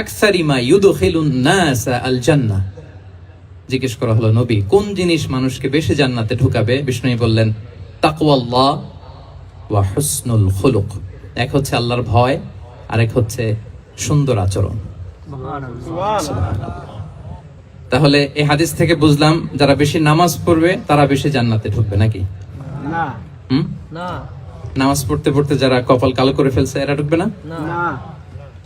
আকসারিমা ইউদখিলুন নাস আল জান্নাহ জিজ্ঞেস করা হলো নবী কোন জিনিস মানুষকে বেশি জান্নাতে ঢুকাবে? বিষ্ণু বললেন তাকওয়াল্লাহ ওয়া হুসনুল খুলুক। এক হচ্ছে আল্লাহর ভয় আর এক হচ্ছে সুন্দর আচরণ। তাহলে এই হাদিস থেকে বুঝলাম যারা বেশি নামাজ পড়বে তারা বেশি জান্নাতে ঢুকবে নাকি? নামাজ পড়তে পড়তে যারা কপাল কালো করে ফেলছে এরা ঢুকবে না।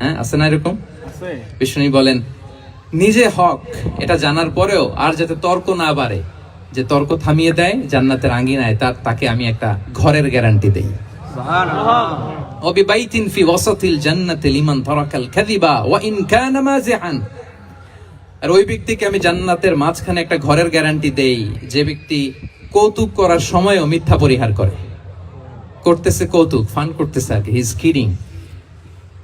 হ্যাঁ আছে না এরকম? বিষ্ণু বলেন নিজে হক এটা জানার পরেও আর যাতে তর্ক না বাড়ে যে তর্ক থামিয়ে দেয় জান্নাতের আঙ্গিনায় তার তাকে আমি একটা ঘরের গ্যারান্টি দেই। অবিবাইতিন ফি ওয়াসাতিল জান্নাতে লিমান তারাকাল কাযিবা ওয়া ইন কানা মাযিহান। আর ওই ব্যক্তিকে আমি জান্নাতের মাঝখানে একটা ঘরের গ্যারান্টি দেই যে ব্যক্তি কৌতুক করার সময়ও মিথ্যা পরিহার করে। করতেছে কৌতুক ফান করতেছে আর কি ইজ কিডিং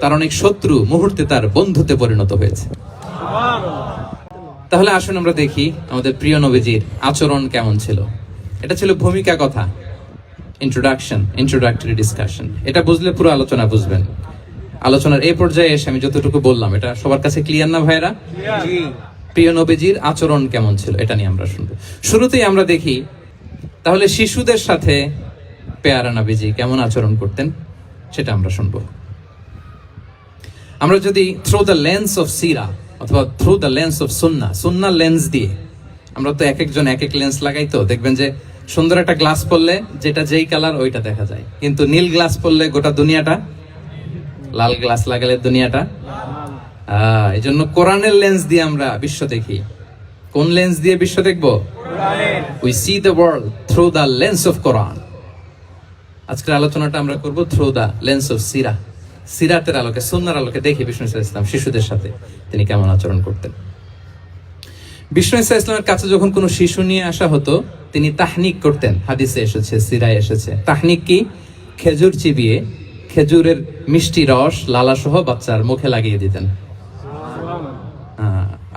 তার অনেক শত্রু মুহূর্তে তার বন্ধুতে পরিণত হয়েছে। তাহলে আসুন আমরা দেখি আমাদের প্রিয় নবীজির আচরণ কেমন ছিল। এটা ছিল ভূমিকা কথা। ইন্ট্রোডাকশন ইন্ট্রোডাক্টরি ডিসকাশন এটা বুঝলে পুরো আলোচনা বুঝবেন। আলোচনার এই পর্যায়ে এসে আমি যতটুকু বললাম, এটা সবার কাছে ক্লিয়ার না ভাইরা প্রিয় নবীজির আচরণ কেমন ছিল, এটা নিয়ে আমরা শুনব। শুরুতেই আমরা দেখি, তাহলে শিশুদের সাথে পেয়ারা নবীজি কেমন আচরণ করতেন, সেটা আমরা শুনব। আমরা যদি থ্রু দ্য লেন্স অফ সিরা অথবা থ্রু দ্য লেন্স অফ সুন্না সুন্না লেন্স দিয়ে, আমরা তো এক একজন এক এক লেন্স লাগাই তো, দেখবেন যে সুন্দর একটা গ্লাস পরলে যেটা যেই কালার ওইটা দেখা যায়। কিন্তু নীল গ্লাস পরলে গোটা দুনিয়াটা, লাল গ্লাস লাগালে দুনিয়াটা এই জন্য কোরআনের লেন্স দিয়ে আমরা বিশ্ব দেখি। কোন লেন্স দিয়ে বিশ্ব দেখব? We see the world through the lens of Quran আজকের আলোচনাটা আমরা করব থ্রু দ্য লেন্স অফ সিরা সিরাতের আলোকে সুন্নার আলোকে দেখি বিষ্ণু ইসা ইসলাম শিশুদের সাথে তিনি কেমন আচরণ করতেন। বিষ্ণু ইসা ইসলামের কাছে যখন কোনো শিশু নিয়ে আসা হতো, তিনি তাহনিক করতেন। হাদিসে এসেছে, সিরায় এসেছে। তাহনিক কি? খেজুর চিবিয়ে খেজুরের মিষ্টি রস লালা সহ বাচ্চার মুখে লাগিয়ে দিতেন।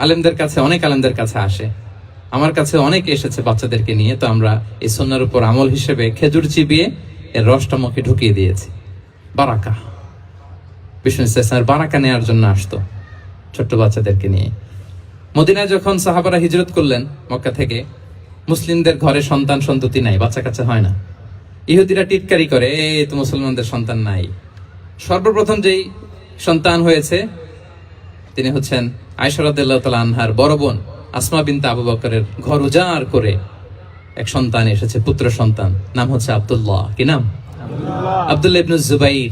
আলেমদের কাছে, অনেক আলেমদের কাছে আসে। আমার কাছে অনেক এসেছে বাচ্চাদেরকে নিয়ে, তো আমরা এই সন্ন্যার উপর আমল হিসেবে খেজুর চিবিয়ে এর রসটা মুখে ঢুকিয়ে দিয়েছি। বারাকা বিষ্ণু ইসলামের বারাকা নেওয়ার জন্য আসতো ছোট্ট বাচ্চাদেরকে নিয়ে। মদিনায় যখন সাহাবারা হিজরত করলেন মক্কা থেকে মুসলিমদের ঘরে সন্তান সন্ততি নাই বাচ্চা কাচ্চা হয় না। ইহুদিরা টিটকারি করে এই তো মুসলমানদের সন্তান নাই। সর্বপ্রথম যেই সন্তান হয়েছে তিনি হচ্ছেন আয়সরাদ্দাল্লাহ তালা আনহার বড় বোন আসমা বিনতে আবু বকরের ঘর উজাড় করে এক সন্তান এসেছে পুত্র সন্তান নাম হচ্ছে আব্দুল্লাহ। কি নাম? আব্দুল্লাহ ইবনু জুবাইর।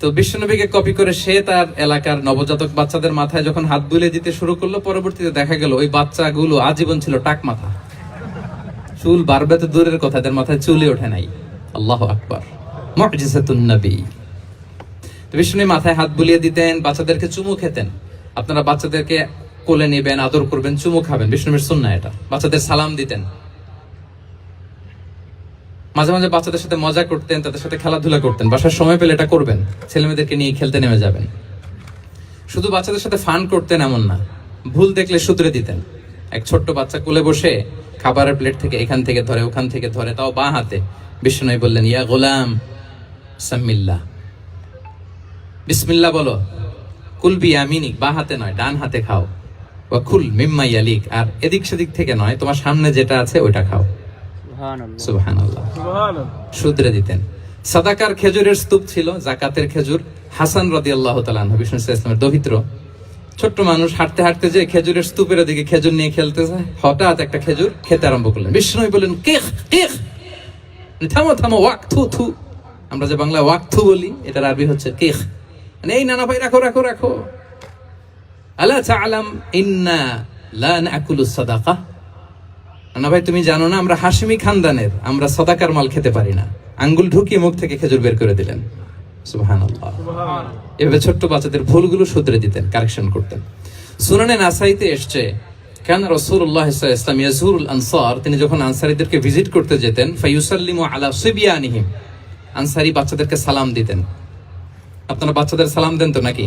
তো বিশ্বনবীকে কপি করে সে তার এলাকার নবজাতক বাচ্চাদের মাথায় যখন হাত বুলে দিতে শুরু করল, পরবর্তীতে দেখা গেল ওই বাচ্চাগুলো আজীবন ছিল টাক মাথা। চুল বাড়বে তো দূরের কথা, এদের মাথায় চুলে ওঠে নাই। আল্লাহ আকবর। নবী। বিষ্ণু মাথায় হাত বুলিয়ে দিতেন, বাচ্চাদেরকে চুমু খেতেন। আপনারা বাচ্চাদেরকে কোলে নেবেন, আদর করবেন, চুমু খাবেন। বিষ্ণুবীর সুন্না এটা। বাচ্চাদের সালাম দিতেন। মাঝে মাঝে বাচ্চাদের সাথে মজা করতেন, তাদের সাথে খেলাধুলা করতেন, বাসার সময় পেলে এটা করবেন ছেলে মেয়েদেরকে নিয়ে খেলতে নেমে যাবেন। শুধু বাচ্চাদের সাথে ফান করতেন এমন না, ভুল দেখলে শুধরে দিতেন। এক ছোট্ট বাচ্চা কোলে বসে খাবারের প্লেট থেকে এখান থেকে ধরে, ওখান থেকে ধরে, তাও বা হাতে। বিষ্ণু বললেন, ইয়া গোলাম, সাম্মিল্লা। বিসমিল্লা বলো কুলবি আমিনিক, বা হাতে নয়, ডান হাতে খাও। বা খুল মিম্মা ইয়ালিক। আর এদিক সেদিক থেকে নয়, তোমার সামনে যেটা আছে ওইটা খাও। সুবহানাল্লাহ। শুধরে দিতেন। সাদাকার খেজুরের স্তূপ ছিল জাকাতের খেজুর। হাসান রদি আল্লাহ তালান বিষ্ণু ইসলামের দহিত্র ছোট্ট মানুষ হাঁটতে হাঁটতে যে খেজুরের স্তূপের দিকে খেজুর নিয়ে খেলতেছে হঠাৎ একটা খেজুর খেতে আরম্ভ করলেন। বিষ্ণু বললেন কেখ কেখ থামো থামো ওয়াক থু থু। আমরা যে বাংলা ওয়াক থু বলি এটার আরবি হচ্ছে কেখ মানে এই নানা ভাই রাখো রাখো রাখো। আলা তাআলাম ইন্না লা নাকুলু সাদাকা। না ভাই তুমি জানো না আমরা হাসিমি খানদানের আমরা সদাকার মাল খেতে পারি না। আঙ্গুল ঢুকিয়ে মুখ থেকে খেজুর বের করে দিলেন। সুবহানাল্লাহ। এভাবে ছোট্ট বাচ্চাদের ভুলগুলো শুধরে দিতেন কারেকশন করতেন। সুনানে নাসাইতে এসছে কেন রসুল্লাহ ইসলাম ইয়াজুরুল আনসার? তিনি যখন আনসারীদেরকে ভিজিট করতে যেতেন ফাইউসাল্লিমু আলা সিবিয়ানিহিম। আনসারি বাচ্চাদেরকে সালাম দিতেন। আপনারা বাচ্চাদের সালাম দেন তো নাকি?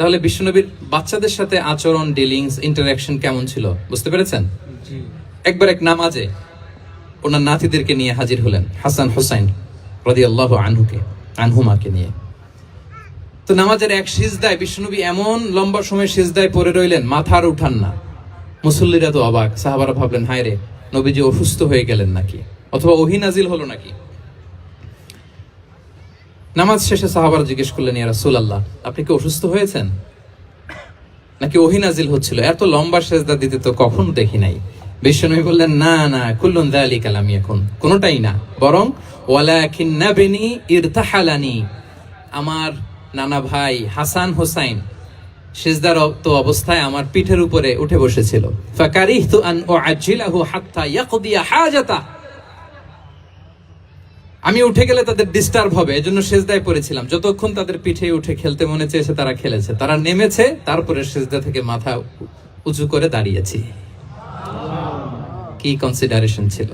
তাহলে বিশ্বনবীর বাচ্চাদের সাথে আচরণ ডিলিংস ইন্টারাকশন কেমন ছিল? বুঝতে পেরেছেন? একবার এক নামাজে ওনার নাতিদেরকে নিয়ে হাজির হলেন হাসান হোসাইন হুসাইন রাদিয়াল্লাহু আনহুকে আনহুমাকে নিয়ে। তো নামাজের এক সিজদায় বিষ্ণুনবী এমন লম্বা সময় সিজদায় পড়ে রইলেন মাথার উঠান না। মুসল্লিরা তো অবাক সাহাবারা ভাবলেন হায় রে নবীজি অসুস্থ হয়ে গেলেন নাকি? অথবা ওহি নাজিল হলো নাকি? নামাজ শেষে সাহাবারা জিজ্ঞেস করলেন, ইয়া রাসূলুল্লাহ, আপনি কি অসুস্থ হয়েছেন? নাকি ওহি নাজিল হচ্ছিল? এত লম্বা সেজদা দিতে তো কখন দেখি নাই? বিশ্বনবী বললেন, না না, কুল্লুন দালিক আলামি এখন কোনোটাই না। বরং ওয়ালাকিন নাবিনি ইরতাহালানি। আমার নানা ভাই হাসান হোসাইন সেজদার তো অবস্থায় আমার পিঠের উপরে উঠে বসেছিল। ফাকারিহতু আন উআজ্জিলাহু হাত্তা ইয়াকদিয়া হাজাতা। আমি উঠে গেলে তাদের ডিস্টার্ব হবে, এজন্য সেজদায় পড়েছিলাম। যতক্ষণ তাদের পিঠে উঠে খেলতে মনে চেয়েছে, তারা খেলেছে। তারা নেমেছে, তারপরে সেজদা থেকে মাথা উঁচু করে দাঁড়িয়েছি। কি কনসিডারেশন ছিল?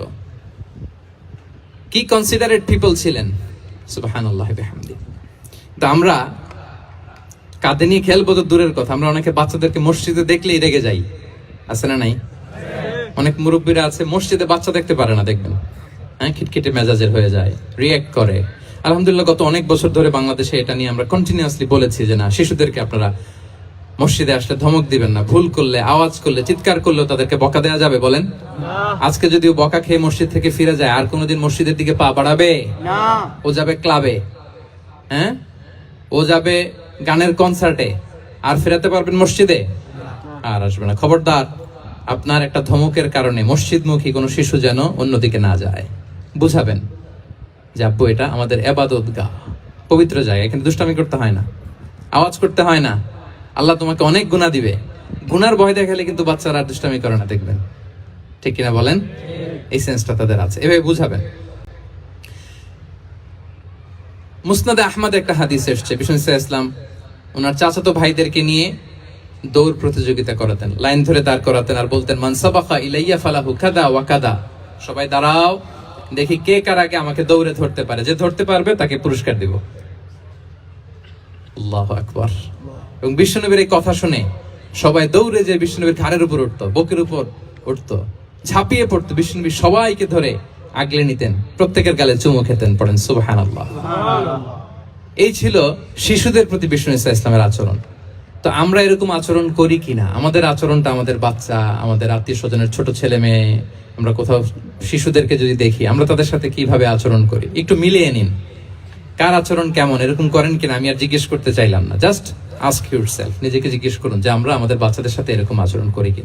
কি কনসিডারেট পিপল ছিলেন? সুবহানাল্লাহি বিহামদি। তো আমরা কাঁধে নিয়ে খেলব তো দূরের কথা। আমরা অনেকে বাচ্চাদেরকে মসজিদে দেখলেই রেগে যাই। আছে না নাই? অনেক মুরব্বীরা আছে, মসজিদে বাচ্চা দেখতে পারে না, দেখবেন। হ্যাঁ খিটখিটে মেজাজের হয়ে যায় রিয়েক্ট করে। আলহামদুলিল্লাহ গত অনেক বছর ধরে বাংলাদেশে এটা নিয়ে আমরা কন্টিনিউয়াসলি বলেছি যে না শিশুদেরকে আপনারা মসজিদে আসলে ধমক দিবেন না ভুল করলে আওয়াজ করলে চিৎকার করলেও তাদেরকে বকা দেওয়া যাবে। বলেন আজকে যদিও বকা খেয়ে মসজিদ থেকে ফিরে যায় আর কোনোদিন মসজিদের দিকে পা বাড়াবে? ও যাবে ক্লাবে। হ্যাঁ? ও যাবে গানের কনসার্টে আর ফেরাতে পারবেন মসজিদে? আর আসবে না। খবরদার আপনার একটা ধমকের কারণে মসজিদমুখী কোনো শিশু যেন অন্যদিকে না যায়। বুঝাবেন যে আব্বু, এটা আমাদের এবাদত গা। পবিত্র জায়গা, এখানে দুষ্টামি করতে হয় না। আওয়াজ করতে হয় না। আল্লাহ তোমাকে অনেক গুণা দিবে। গুনার ভয় দেখালে কিন্তু বাচ্চারা আর দুষ্টামি করে না, দেখবেন। ঠিক কিনা বলেন? এই সেন্সটা তাদের আছে। এভাবে বুঝাবেন। মুসনাদে আহমদ একটা হাদিস এসছে, বিষ্ণু ইসলাম ওনার চাচাতো ভাইদেরকে নিয়ে দৌড় প্রতিযোগিতা করাতেন, লাইন ধরে দাঁড় করাতেন আর বলতেন মানসাবাখা ইলাইয়া ফালাহু কাদা ওয়া কাদা। সবাই দাঁড়াও দেখি কে কার আগে আমাকে দৌড়ে ধরতে পারে। যে ধরতে পারবে তাকে পুরস্কার দিব। আল্লাহ আকবার। এবং বিষ্ণুনবীর এই কথা শুনে সবাই দৌড়ে যে বিষ্ণুনবীর ঘাড়ের উপর উঠতো বুকের উপর উঠতো ঝাঁপিয়ে পড়তো। বিষ্ণুনবী সবাইকে ধরে আগলে নিতেন প্রত্যেকের গালে চুমু খেতেন পড়েন সুবহান আল্লাহ এই ছিল শিশুদের প্রতি বিষ্ণু ইসা ইসলামের আচরণ। তো আমরা এরকম আচরণ করি কিনা? আমাদের আচরণটা আমাদের বাচ্চা, আমাদের আত্মীয় স্বজনের ছোট ছেলে মেয়ে, আমরা কোথাও শিশুদেরকে যদি দেখি, আমরা তাদের সাথে কীভাবে আচরণ করি? একটু মিলিয়ে নিন। কার আচরণ কেমন? এরকম করেন কিনা? আমি আর জিজ্ঞেস করতে চাইলাম না। জাস্ট আস্ক ইউর সেলফ নিজেকে জিজ্ঞেস করুন যে আমরা আমাদের বাচ্চাদের সাথে এরকম আচরণ করি কিনা।